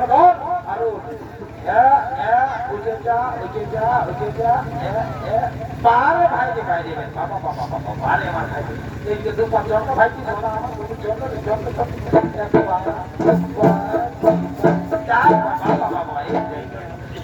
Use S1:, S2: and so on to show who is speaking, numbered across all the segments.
S1: કરવો હારું એ એ ઉજે જા ઉજે જા ઉજે જા એ એ બારે ભાઈ દે ભાઈ દે બાપા બાપા બાપા બારે માં ભાઈ એક દો પાંચ જણ ભાઈ કી સોના આમાં કોઈ જણ ને જણ તો ચાર બાપા બાપા એક જઈ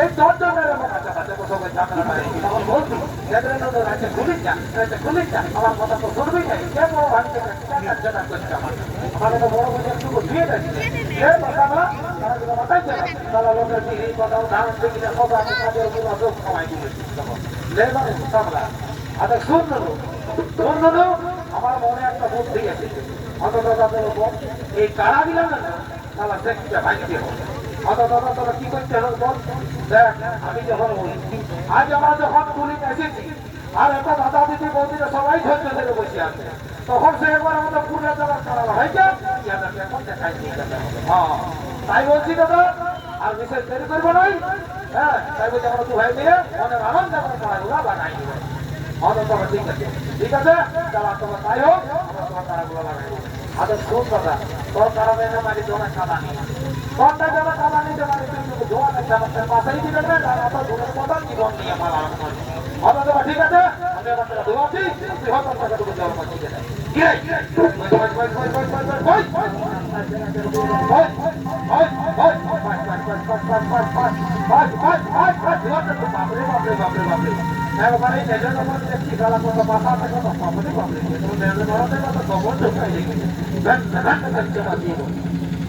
S1: এই দরজা মেরে মাথা চাপাতে কোথাও ঝাঁকড়া মারে আমার কথা তো শুনবেই নাই কেন ভাবছে যেটা আমার আমাদের তো বড় করে একটু দিয়ে দেয় সে কথা না তারা যেটা মাথায় যাবে তারা লোকের কি এই কথা উদাহরণ দেখি না সব আমার মনে একটা বুদ্ধি আছে অন্তত এই কারা দিলাম না তারা সে ভাঙতে হবে। অত দাদা তোরা কি করতে হবে বল? দেখ, আমি যখন আজ আমরা যখন পুলিশ এসেছি, আর একটা দাদা দিদি বৌদিরা সবাই ধৈর্য ধরে বসে আছে, তখন সে একবার আমাদের পুরুলিয়া জেলার খারাপ হয়েছে ইয়াদেরকে এখন দেখাই দিয়ে হ্যাঁ তাই বলছি দাদা, আর বিশেষ দেরি করব নাই হ্যাঁ তাই বলছি আমরা দু ভাই মিলে মনের আনন্দ করে খেলাধুলা বানাই দেবো। হ্যাঁ ঠিক আছে। ঠিক আছে? তাহলে তোমার তাই হোক, আমরা তোমার খেলাধুলা লাগাই আচ্ছা শোন দাদা, তোর কারণে মারি তোমার খাতা নেই পদ্মা জলা কামানিতে মানে জোয়ান একটা আমাদের পাশেই দিবেন না আর আমার ঘরের কথা জীবন নিয়ে আমার আনন্দ হবে দাদা ঠিক আছে? আমি আমার দাদা দোয়াচ্ছি আপনি হয়তো টাকা দেবো যাওয়ার পাশে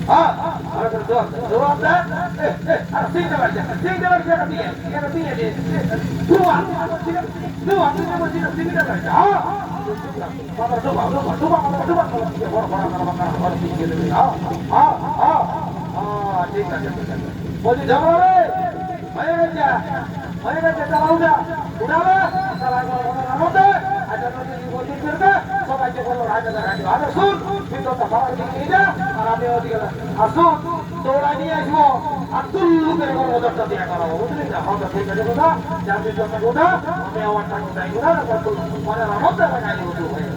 S1: হ্যাঁ বলছি ঝগড়া রে হয়ে গেছে হয়ে গেছে চালাও যা উঠাবে চালানো আচ্ছা বলছি করবে সবাইকে বলল রাজা আরে শুন ভিতরটা সবাই নিয়ে যা আর আমি ওদিকে আসুন তোরা নিয়ে আসব আব্দুল তুল্লু করে আমার ওদেরটা দিয়ে করাবো বুঝলি না হয়তো ঠিক আছে কোথা যাদের জন্য কথা আমি আমার টাকা চাই না মানে আমার টাকা কোথা হয়ে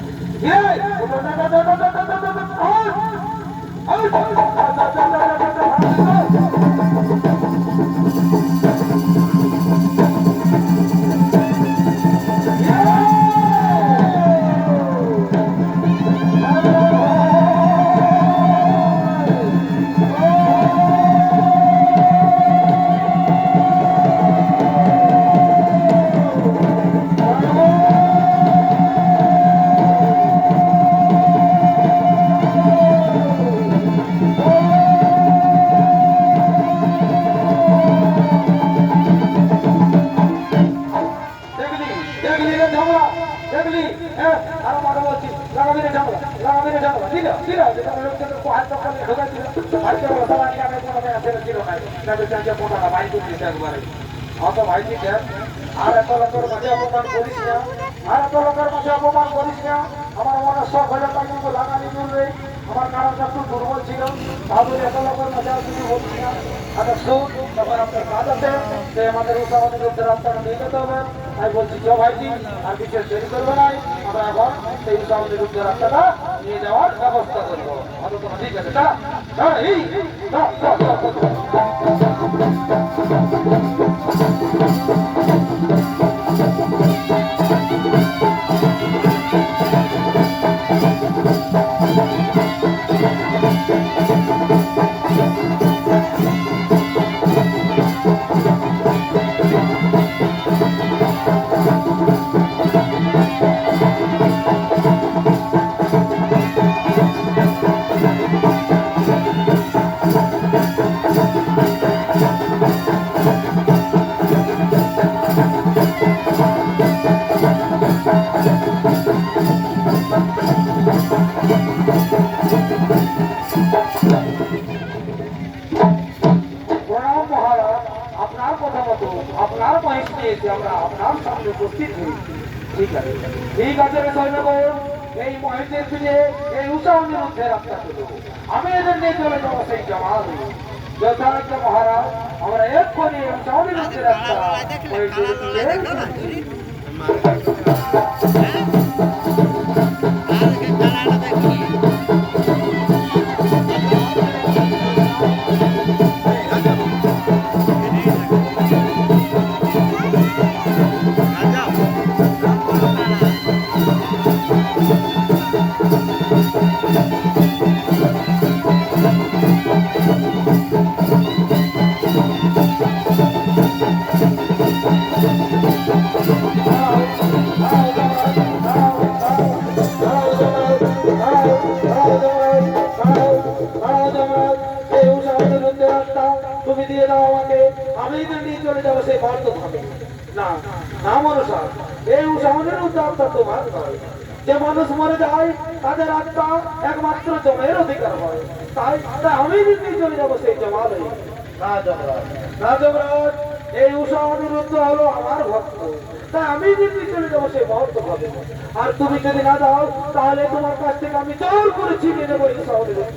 S1: দেখলি ঝামেলা, দেখলি? হ্যাঁ আর আমার বলছি। লাগাবি ঝামেলা লাগাবি ঝামেলা। ঠিক আছে ঠিক আর আর এত লোকের মাঝে অপমান করিস না আমার মনে সব হলে একটু দুর্বল ছিল তাহলে এত লোকের মজা কিছু হচ্ছে না আচ্ছা আপনার কাজ আছে আমাদের উৎসাহ রাস্তাটা নিয়ে যেতে হবে তাই বলছি কেউ ভাইজি আর বিশেষ দেরি করবে নাই আমরা এখন সেই উৎসাহের বিরুদ্ধে রাস্তাটা নিয়ে যাওয়ার ব্যবস্থা করব তোমার ঠিক আছে তা আমরা আপনার ঠিক আছে ঠিক এই মহিষের ফিরে এই উৎসাহ নিরুদ্ধে রাস্তা চলব আমি এদের নিয়ে চলে যাব সেই জামাল যথার্থ মহারাজ আমরা এক্ষুনি উৎসাহ নিরুদ্ধে আমি নিয়ে চলে যাব সেই ভারত ভাবে না না মনসা এই উৎসাহের উদ্যানটা তোমার নয়। যে মানুষ মরে যায়, তাদের আত্মা একমাত্র জমের অধিকার হয়। তাই তাই আমি নিয়ে চলে যাব সেই জমালে যমরাজ এই উষা অনিরুদ্ধ হলো আমার ভক্ত। তাই আমি যদি চলে যাব সেই ভক্ত হবে আর তুমি যদি না দাও তাহলে তোমার কাছ থেকে আমি জোর করে ছিনিয়ে নেব এই উষা অনিরুদ্ধ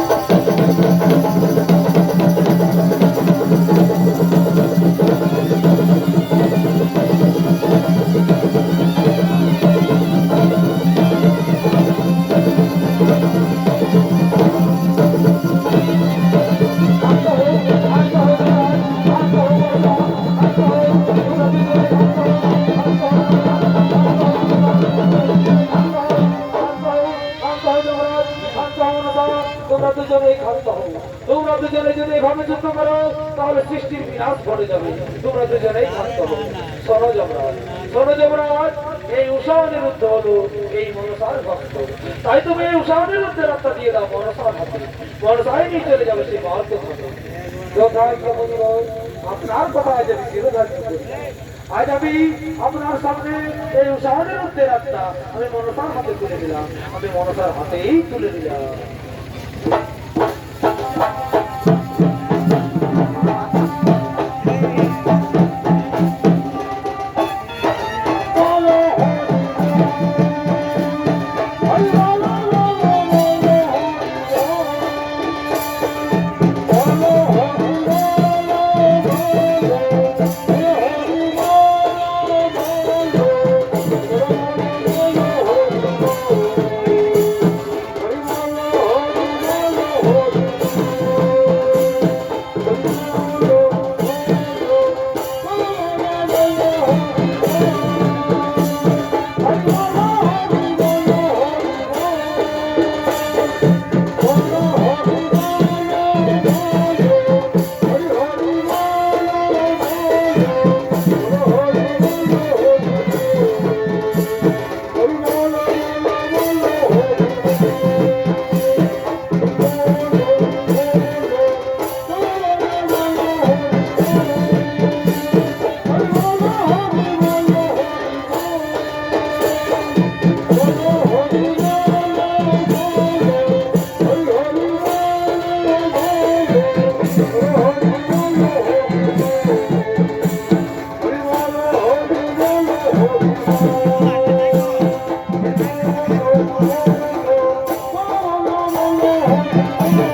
S1: তোমরা দুজনেই ক্ষান্ত হও তোমরা দুজনে যদি এভাবে যুদ্ধ করো, তাহলে সৃষ্টির বিনাশ ঘটে যাবে। তোমরা দুজনেই ক্ষান্ত হও যমরাজ শোনো যমরাজ এই উষা অনিরুদ্ধ হলো এই মনসার ভক্ত। তাই তুমি এই উষা অনিরুদ্ধের রাস্তা দিয়ে দাও মনসার হাতে। মনসাই নিয়ে চলে যাবে সেই ঘটে আপনার কথা আজ আমি আজ আমি আপনার সামনে এই উষাহনের মধ্যে রাস্তা আমি মনসার হাতে তুলে দিলাম। আমি মনসার হাতেই তুলে দিলাম। Thank you. Thank you.